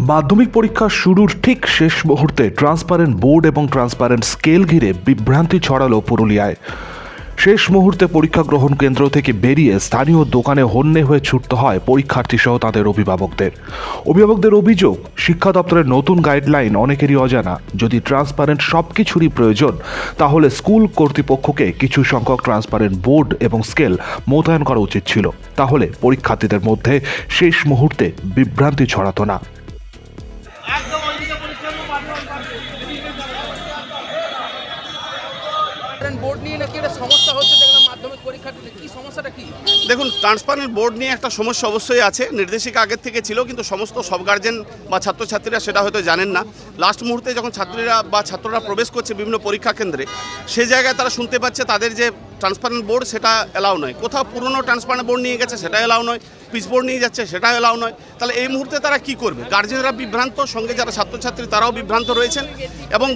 মাধ্যমিক পরীক্ষা শুরুর ঠিক শেষ মুহূর্তে ট্রান্সপারেন্ট বোর্ড এবং ট্রান্সপারেন্ট স্কেল ঘিরে বিভ্রান্তি ছড়ালো পুরুলিয়ায়। শেষ মুহূর্তে পরীক্ষা গ্রহণ কেন্দ্র থেকে বেরিয়ে স্থানীয় দোকানে হন্যে হয়ে ছুটতে হয় পরীক্ষার্থী সহ তাদের অভিভাবকদের। অভিভাবকদের অভিযোগ, শিক্ষা দপ্তরের নতুন গাইডলাইন অনেকেরই অজানা। যদি ট্রান্সপারেন্ট সব কিছুরই প্রয়োজন, তাহলে স্কুল কর্তৃপক্ষকে কিছু সংখ্যক ট্রান্সপারেন্ট বোর্ড এবং স্কেল মোতায়েন করা উচিত ছিল। তাহলে পরীক্ষার্থীদের মধ্যে শেষ মুহূর্তে বিভ্রান্তি ছড়াতো না। দেখুন, ট্রান্সপারেন্ট বোর্ড নিয়ে একটা সমস্যা অবশ্যই আছে। নির্দেশিকা আগের থেকে ছিল, কিন্তু সমস্ত সব গার্জেন বা ছাত্রছাত্রীরা সেটা হয়তো জানেন না। লাস্ট মুহূর্তে যখন ছাত্রীরা বা ছাত্ররা প্রবেশ করছে বিভিন্ন পরীক্ষা কেন্দ্রে সেই জায়গায় তারা শুনতে পাচ্ছে তাদের যে ট্রান্সপারেন্ট বোর্ড সেটা এলাও নয়। কোথাও পুরনো ট্রান্সপারেন্ট বোর্ড নিয়ে গেছে, সেটা এলাও নয়। পিচ বোর্ড নিয়ে যাচ্ছে, সেটা এলাও নয়। তাহলে এই মুহূর্তে তারা কি করবে? গার্জেনরা বিভ্রান্ত, সঙ্গে যারা ছাত্রছাত্রী, তারাও বিভ্রান্ত রয়েছেন। এবং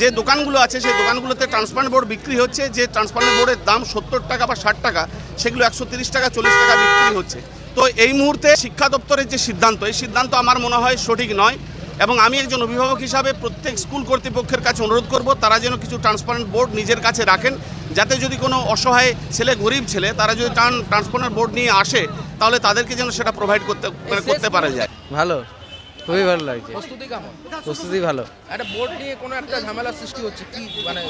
যে দোকানগুলো আছে, সেই দোকানগুলোতে ট্রান্সপারেন্ট বোর্ড বিক্রি হচ্ছে, যে ট্রান্সপারেন্ট বোর্ডের দাম সত্তর টাকা বা ষাট টাকা, সেগুলো একশো তিরিশ টাকা, চল্লিশ টাকা বিক্রি হচ্ছে। তো এই মুহূর্তে শিক্ষা দপ্তরের যে সিদ্ধান্ত, এই সিদ্ধান্ত আমার মনে হয় সঠিক নয়। এবং আমি একজন অভিভাবক হিসাবে প্রত্যেক স্কুল কর্তৃপক্ষের কাছে অনুরোধ করব তারা যেন কিছু ট্রান্সপারেন্ট বোর্ড নিজের কাছে রাখেন যাতে যদি কোনো অসহায় ছেলে গরিব ছেলে তারা যদি ট্রান্সপারেন্ট বোর্ড নিয়ে আসে তাহলে তাদেরকে যেন সেটা প্রোভাইড করতে মানে করতে পারা যায়। ভালো খুবই ভালো লাগছে। প্রস্তুতি কেমন? প্রস্তুতি ভালো। একটা বোর্ড নিয়ে কোনো একটা ঝামেলা সৃষ্টি হচ্ছে কি মানে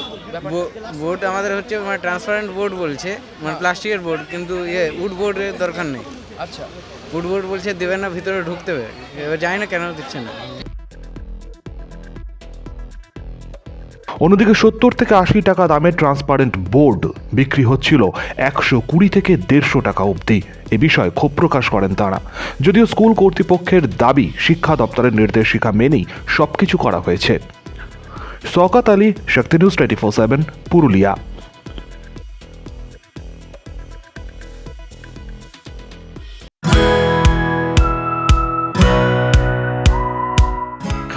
বোর্ড আমাদের হচ্ছে মানে ট্রান্সপারেন্ট বোর্ড বলছে মানে প্লাস্টিকের বোর্ড কিন্তু ইয়ে উড বোর্ডের দরকার নেই। আচ্ছা। উড বোর্ড বলছে দেবে না ভিতরে ঢুকতে হবে। এবার জানি না কেন দিচ্ছে না। অন্যদিকে সত্তর থেকে আশি টাকা দামের ট্রান্সপারেন্ট বোর্ড বিক্রি হচ্ছিল একশো কুড়ি থেকে দেড়শো টাকা অবধি। এ বিষয়ে ক্ষোভ প্রকাশ করেন তারা। যদিও স্কুল কর্তৃপক্ষের দাবি, শিক্ষা দপ্তরের নির্দেশিকা মেনেই সব কিছু করা হয়েছে। Sakat Ali Shakti news twenty four seven, Purulia.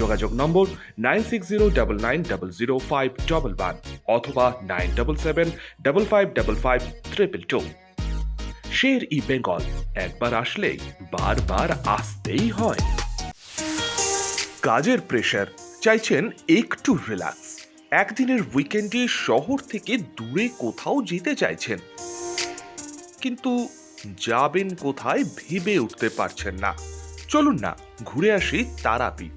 যোগাযোগ নম্বর nine six zero double nine double zero five double one অথবা nine double seven double five double five two. Sher e Bengal, একবার আসলেই বারবার আসতেই হয়। কাজের প্রেশার চাইছেন একটু রিল্যাক্স একদিনের উইকেন্ডে শহর থেকে দূরে কোথাও যেতে চাইছেন। কিন্তু যাবেন কোথায় ভেবে উঠতে পারছেন না। চলুন না, ঘুরে আসি তারাপীঠ।